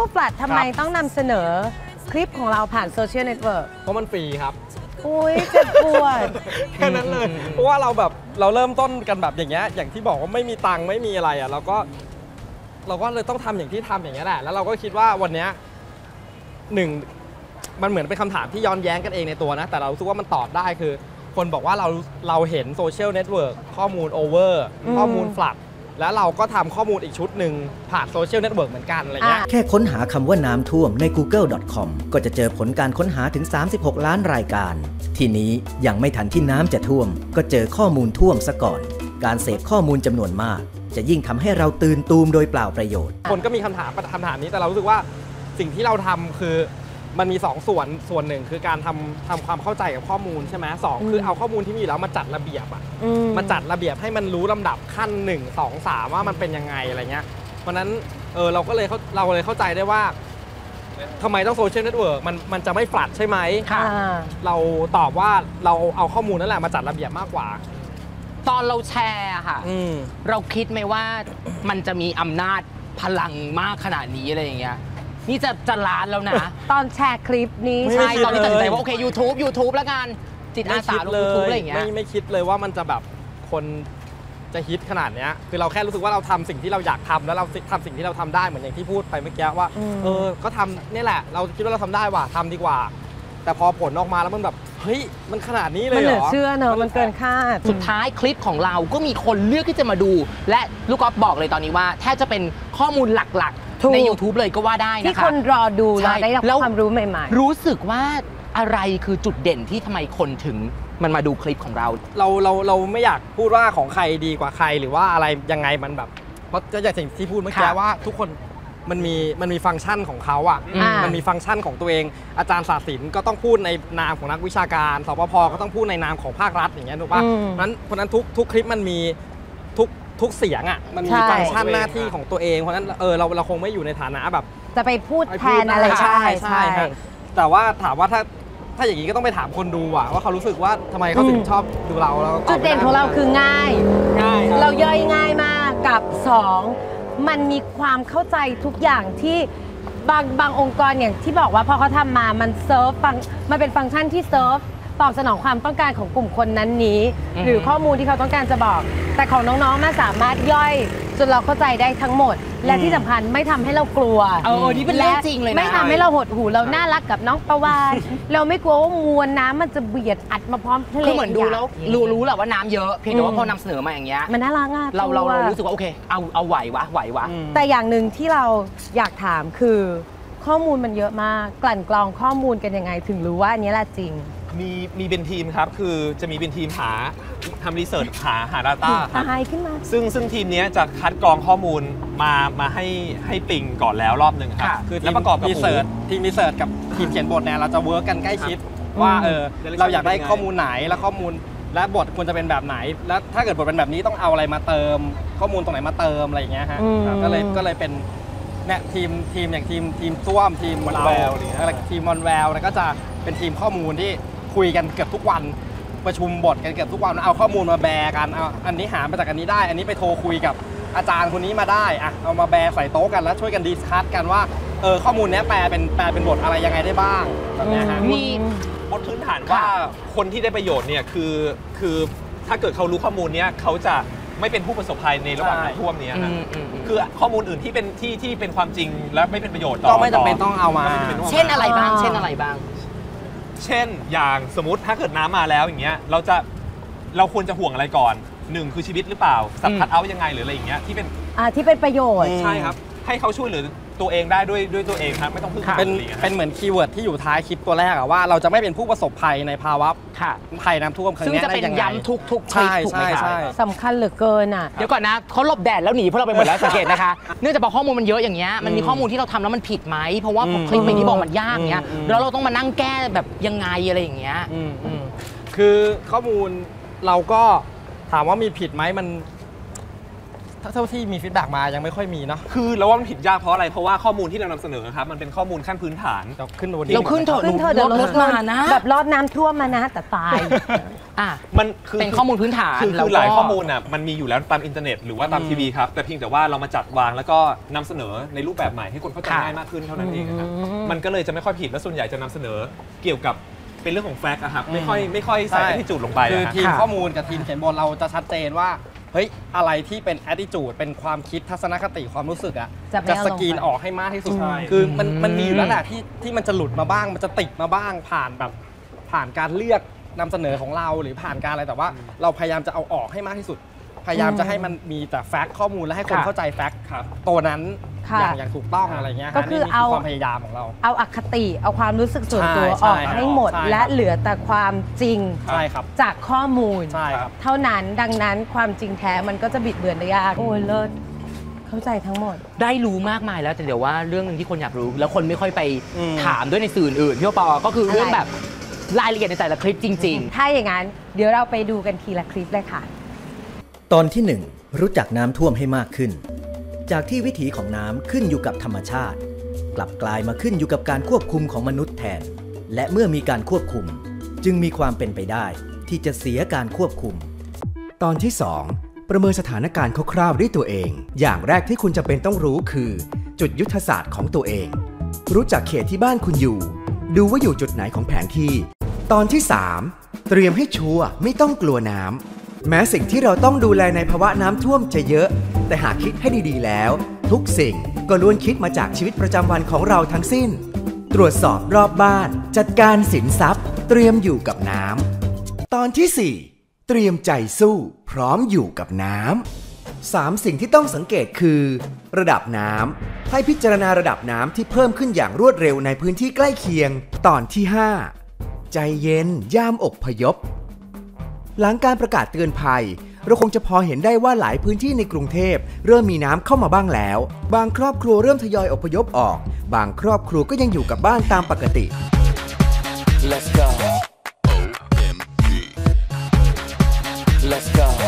Google Flat ทำไมต้องนำเสนอคลิปของเราผ่านโซเชียลเน็ตเวิร์กเพราะมันฟรีครับ อุ้ยเจ็บปวด แค่นั้นเลย เพราะว่าเราแบบเราเริ่มต้นกันแบบอย่างเงี้ยอย่างที่บอกว่าไม่มีตังค์ไม่มีอะไรอะเราก็ เราก็เลยต้องทำอย่างที่ทำอย่างเงี้ยแหละแล้วเราก็คิดว่าวันเนี้ยหนึ่งมันเหมือนเป็นคำถามที่ย้อนแย้งกันเองในตัวนะ แต่เรารู้สึกว่ามันตอบได้คือ คนบอกว่าเราเราเห็นโซเชียลเน็ตเวิร์กข้อมูลโอเวอร์อืมข้อมูลฟลัด แล้วเราก็ทำข้อมูลอีกชุดหนึ่งผ่านโซเชียลเน็ตเวิร์กเหมือนกันอะไรเงี้ยอะแค่ค้นหาคำว่าน้ำท่วมใน google.com ก็จะเจอผลการค้นหาถึง 36 ล้านรายการ ทีนี้ยังไม่ทันที่น้ำจะท่วม ก็เจอข้อมูลท่วมซะก่อน การเสพข้อมูลจำนวนมาก จะยิ่งทำให้เราตื่นตูมโดยเปล่าประโยชน์ คนก็มีคำถามคำถามนี้แต่เรารู้สึกว่าสิ่งที่เราทำคือ มันมี 2 ส่วนส่วนหนึ่งคือการทำทำความเข้าใจกับข้อมูลใช่ไหมสองคือเอาข้อมูลที่มีอยู่แล้วมาจัดระเบียบอะอืมาจัดระเบียบให้มันรู้ลำดับขั้น 1 2 3 ว่ามันเป็นยังไงอะไรเงี้ยเพราะฉะนั้นเออเราก็เลยเข้าเราเลยเข้าใจได้ว่าทำไมต้องโซเชียลเน็ตเวิร์กมันมันจะไม่ฟลัดใช่ไหมค่ะ เราตอบว่าเราเอาข้อมูลนั่นแหละมาจัดระเบียบมากกว่า ตอนเราแชร์อะค่ะอืมเราคิดไหมว่ามันจะมีอำนาจพลังมากขนาดนี้อะไรอย่างเงี้ย นี่จะจะล้านแล้วนะ ตอนแชร์คลิปนี้ไม่ใช่ คิดตอนที่ตัดสินใจเลย ว่า โอเค YouTube YouTube แล้วกัน จิตอาสาลง YouTube อะไรอย่างเงี้ย ไม่ไม่คิดเลยว่ามันจะแบบคนจะฮิตขนาดเนี้ยคือเราแค่รู้สึกว่าเราทำสิ่งที่เราอยากทำแล้วเราทำสิ่งที่เราทำได้เหมือนอย่างที่พูดไปเมื่อกี้ว่าอืมเออก็ทำนี่แหละ เราคิดว่าเราทำได้ว่ะทำดีกว่า แต่พอผลออกมาแล้วมันแบบเฮ้ยมันขนาดนี้เลมันยเหเหลืรออเชื่อเนอะมันเกินคาด สุดท้ายคลิปของเราก็มีคนเลือกที่จะมาดู และลูกกอล์ฟบอกเลยตอนนี้ว่าแทบจะเป็นข้อมูลหลัก ถูกๆใน YouTube เลยก็ว่าได้ที่นะคคะนรอดูใช่เราได้รับแล้ว ความรู้ใหม่ รู้สึกว่าอะไรคือจุดเด่นที่ทำไมคนถึงมันมาดูคลิปของเรา เราเราเราไม่อยากพูดว่าของใครดีกว่าใครหรือว่าอะไรยังไงมันแบบ เพราะจะอย่างสิ่งที่พูดเมื่อกี้ค่ะว่าทุกคนมันมีมันมีฟังก์ชันของเขาอะอ่ามั มันมีฟังก์ชันของตัวเอง อาจารย์ศาสตร์ศิลป์ก็ต้องพูดในนามของนักวิชาการสปพก็ต้องพูดในนามของภาครัฐอย่างเงี้ยถูกป่ะอืม เพราะฉะนั้นเพราะฉะนั้นทุกทุกคลิปมันมี ทุกทุกเสียงอะมันมีใช่ ฟังก์ชันหน้าที่ของตัวเองเพราะฉะนั้นเออเราเราคงไม่อยู่ในฐานะแบบๆจะไปพูดไปแทพูดนอะไรใช่ใช่ใช่ครับแต่ว่าถามว่าถ้าถ้าอย่างนี้ก็ต้องไปถามคนดูอะว่าเขารู้สึกว่าทำไมเขาถึงชอบดูเราเราตจุอบดไม่ไเด่นของเราคือง่าย ง่ายคบ เราย่อยง่ายมากกับ2มันมีความเข้าใจทุกอย่างที่บางบางองค์กรอย่างที่บอกว่าพอเขาทำมามันเซิร์ฟฟังมันเป็นฟังก์ชันที่เซิร์ฟ ตอบสนองความต้องการของกลุ่มคนนั้นนี้อือฮึหรือข้อมูลที่เขาต้องการจะบอก แต่ของน้องๆมันสามารถย่อยจนเราเข้าใจได้ทั้งหมด และที่สำคัญไม่ทำให้เรากลัว เออนี่เป็นเรื่องจริงเลยนะ ไม่ทำให้เราหดหูเราน่ารักกับน้องประวานเราไม่กลัวว่ามวลน้ำมันจะเบียดอัดมาพร้อมทะเลคือเหมือนดูแล้วอย่างเงี้ยรู้รู้แหละว่าน้ำเยอะเพียงแต่ว่าอืมพอนำเสนอมาอย่างเงี้ยมันน่ารักอะเราเรากลัวเรารู้สึกว่าโอเค เอาเอาไหววะไหววะอืมแต่อย่างหนึ่งที่เราอยากถามคือ ข้อมูลมันเยอะมาก กลั่นกรองข้อมูลกันยังไง ถึงรู้ว่าอันนี้แหละจริง มีมีเป็นทีมครับ คือจะมีเป็นทีมหาทำรีเสิร์ชหาหา Data ครับ ตายขึ้นมา ซึ่งซึ่งทีมเนี้ยจะคัดกรองข้อมูลมามาให้ให้ปิงก่อนแล้วรอบหนึ่งครับค่ะคือแล้วประกอบกับรีเสิร์ชทีมรีเสิร์ชกับทีมเขียนบทเนี่ยเราจะเวิร์กกันใกล้ชิด ว่าเออ Direction เราอยากได้เป็นยังไงข้อมูลไหนและข้อมูล และบทควรจะเป็นแบบไหน แล้วถ้าเกิดบทเป็นแบบนี้ต้องเอาอะไรมาเติม ข้อมูลตรงไหนมาเติมอะไรอย่างเงี้ยฮะอืมก็เลยก็เลยเป็นเนี่ยทีมทีมอย่างทีมทีมส้วมทีม Monwell เราอะไรอย่างเงี้ยอะไรทีมมอนแวลแล้วก็จะเป็นทีมข้อมูลที่ คุยกันเกือบทุกวันประชุมบทกันเกือบทุกวันเอาข้อมูลมาแบร์กันเอาอันนี้หามาจากอันนี้ได้ อันนี้ไปโทรคุยกับอาจารย์คนนี้มาได้อะเอามาแบร์ใส่โต๊ะกันแล้วช่วยกันดีสคัสกันว่าเออข้อมูลเนี้ยแปลเป็นแปลเป็นบทอะไรยังไงได้บ้างแบบเนี้ยฮะมี บนพื้นฐานว่าคนที่ได้ประโยชน์เนี่ยคือคือถ้าเกิดเขารู้ข้อมูลเนี้ยเขาจะไม่เป็นผู้ประสบภัยในระหว่างใช่น้ำท่วมเนี้ยอืฮะมอืมอืมคือข้อมูลอื่นที่เป็นที่ที่เป็นความจริงและไม่เป็นประโยชน์ต่อก็ไม่จำเป็นต้องเอามาก็ไม่จำเป็นต้องเช่นอะไรบ้างอ่าเช่นอะไรบ้าง เช่น อย่างสมมติถ้าเกิดน้ำมาแล้วอย่างเงี้ยเราจะเราควรจะห่วงอะไรก่อนหนึ่งคือชีวิตหรือเปล่าสับคัดเอายังไงหรืออะไรอย่างเงี้ยที่เป็นอ่าที่เป็นประโยชน์อืมใช่ครับ ให้เขาช่วยเหลือตัวเองได้ด้วยด้วยตัวเองครับไม่ต้องพึ่งค่ะเป็นอะไรอย่างงี้ยเป็นเหมือนคีย์เวิร์ดที่อยู่ท้ายคลิปตัวแรกอะว่าเราจะไม่เป็นผู้ประสบภัยในภาวะค่ะภัยน้ำท่วมครั้งซึ่งเนี้ยจะเป็นได้ยังไงย้ำทุกทุกคลิปใช่ถูกไหมใช่คะใช่สำคัญเหลือเกินอะ เดี๋ยวก่อนนะเขาหลบแดดแล้วหนีพวกเราไปหมดแล้วสังเกตนะคะ เนื่องจากพอข้อมูลมันเยอะอย่างเงี้ยมันมีอืมข้อมูลที่เราทำแล้วมันผิดไหมเพราะว่าอืมคลิปอย่างที่บอกมันยากเงี้ยอืมแล้วเราต้องมานั่งแก้แบบยังไงอะไรอย่างเงี้ย อืมอืมคือข้อมูลเราก็ถามว่ามีผิดไหมมัน เท่าที่มีฟีดแบ็กมายังไม่ค่อยมีเนาะคือเราว่ามันผิดยากเพราะอะไรเพราะว่าข้อมูลที่เรานำเสนอครับมันเป็นข้อมูลขั้นพื้นฐาน เราขึ้นบนนี้เราขึ้นเถอะหขึ้นูนเธอะเดี๋ยวรรถถมานะ แบบรอดน้ำท่วมมานะแต่ตาย อะ มันคือเป็นข้อมูลพื้นฐานคือแล้วคือก็ หลายข้อมูลน่ะมันมีอยู่แล้วตามอินเทอร์เน็ตหรือว่าตามอืมทีวีครับแต่เพียงแต่ว่าเรามาจัดวางแล้วก็นำเสนอในรูปแบบใหม่ให้คนเข้าใจค่ะง่ายมากขึ้นเท่านั้นเองครับอืมมันก็เลยจะไม่ค่อยผิดและส่วนใหญ่จะนำเสนอเกี่ยวกับเป็นเรื่องของแฟกต์อะครับไม่ค่อยไม่ค่อยใส่ใช่ที่จุดลงไปคืออะครับ ทีมค่ะข้อมูลกับทีมเขียนบทเราจะชัดเจนว่า เฮ้ยอะไรที่เป็น attitude เป็นความคิดทัศนคติความรู้สึกอะจะไม่จะเอาสลงไปกรีนออกให้มากที่สุด ใช่ คือมันอืมมันมีอยู่แล้วแหละที่ที่มันจะหลุดมาบ้าง มันจะติดมาบ้างผ่านแบบผ่านการเลือกนำเสนอของเราหรือผ่านการอะไรแต่ว่า เราพยายามจะเอาออกให้มากที่สุด พยายามจะให้มันมีแต่แฟกต์ข้อมูลและให้คนค่ะ เข้าใจแฟกต์ครับ ตัวนั้นค่ะ อย่างอย่างถูกต้องอะไรเงี้ยก็คือนี่เอาความพยายามของเรา เอาอคติเอาความรู้สึกส่วนตัวใช่ออกใช่ให้หมดใช่ครับและเหลือแต่ความจริงใช่ครับจากข้อมูลใช่ครับเท่านั้นดังนั้นความจริงแท้มันก็จะบิดเบือนได้ยากโอ้ยเลิศเข้าใจทั้งหมด ได้รู้มากมายแล้วแต่เดี๋ยวว่าเรื่องหนึงที่คนอยากรู้ แล้วคนไม่ค่อยไปอืมถามด้วยในสื่ออื่นพี่โอปอก็คือเรื่องอะไรแบบรายละเอียดในแต่ละคลิปจริงถ้าอย่างนั้น เดี๋ยวเราไปดูกันทีละคลิปเลยค่ะ ตอนที่ 1 รู้จักน้ำท่วมให้มากขึ้น จากที่วิถีของน้ำขึ้นอยู่กับธรรมชาติ กลับกลายมาขึ้นอยู่กับการควบคุมของมนุษย์แทน และเมื่อมีการควบคุม จึงมีความเป็นไปได้ ที่จะเสียการควบคุม ตอนที่ 2 ประเมินสถานการณ์คร่าวๆด้วยตัวเอง อย่างแรกที่คุณจะเป็นต้องรู้คือ จุดยุทธศาสตร์ของตัวเอง รู้จักเขตที่บ้านคุณอยู่ ดูว่าอยู่จุดไหนของแผนที่ ตอนที่ 3 เตรียมให้ชัวร์ไม่ต้องกลัวน้ำ แม้สิ่งที่เราต้องดูแลในภาวะน้ำท่วมจะเยอะ แต่หากคิดให้ดีๆแล้ว ทุกสิ่งก็ล้วนคิดมาจากชีวิตประจำวันของเราทั้งสิ้น ตรวจสอบรอบบ้าน จัดการสินทรัพย์ เตรียมอยู่กับน้ำตอนที่ 4 เตรียมใจสู้ พร้อมอยู่กับน้ำสามสิ่งที่ต้องสังเกตคือ ระดับน้ำให้พิจารณาระดับน้ำที่เพิ่มขึ้นอย่างรวดเร็วในพื้นที่ใกล้เคียง ตอนที่ 5 ใจเย็นย่ามอบพยพ หลังการประกาศเตือนภัย เราคงจะพอเห็นได้ว่าหลายพื้นที่ในกรุงเทพ เริ่มมีน้ำเข้ามาบ้างแล้ว บางครอบครัวเริ่มทยอยอพยพออก บางครอบครัวก็ยังอยู่กับบ้านตามปกติ Let's go. OMG. Let's go.